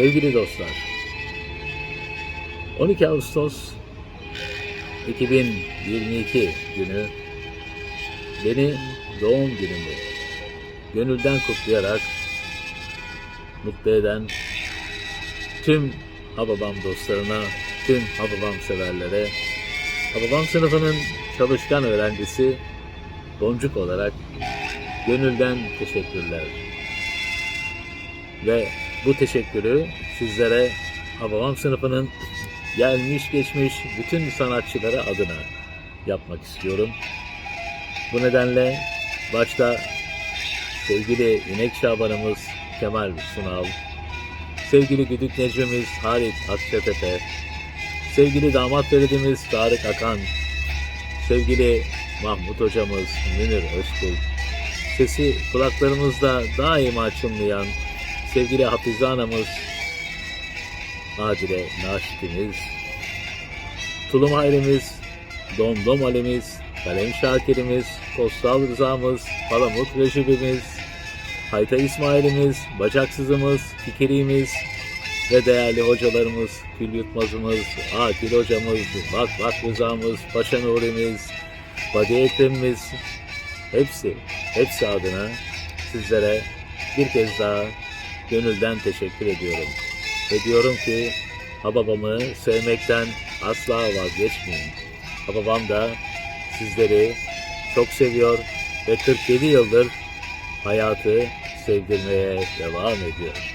Sevgili dostlar, 12 Ağustos 2022 günü beni doğum günümü gönülden kutlayarak mutlu eden tüm Hababam dostlarına, tüm Hababam severlere, Hababam sınıfının çalışkan öğrencisi Boncuk olarak gönülden teşekkürler. Ve bu teşekkürü sizlere Hababam sınıfının gelmiş geçmiş bütün sanatçıları adına yapmak istiyorum. Bu nedenle başta sevgili İnek Şabanımız Kemal Sunal, sevgili Güdük Necmimiz Halit Akçatepe, sevgili damat veridimiz Tarık Akan, sevgili Mahmut hocamız Münir Özkul, sesi kulaklarımızda daima çınlayan sevgili Hafize anamız Adile Naşitimiz, Tulum Hayrimiz, Domdom Alimiz, Kalem Şakirimiz, Postal Rızamız, Palamut Rejibimiz, Hayta İsmail'imiz, Bacaksızımız, Fikirimiz ve değerli hocalarımız, Gül Yutmazımız, Akil Hocamız, Bak Bak Rızamız, Paşa Nuri'miz, Badi Ekrem'imiz, hepsi, hepsi adına sizlere bir kez daha gönülden teşekkür ediyorum. Ve diyorum ki Hababamı sevmekten asla vazgeçmeyin. Hababam da sizleri çok seviyor ve 47 yıldır hayatı sevdirmeye devam ediyor.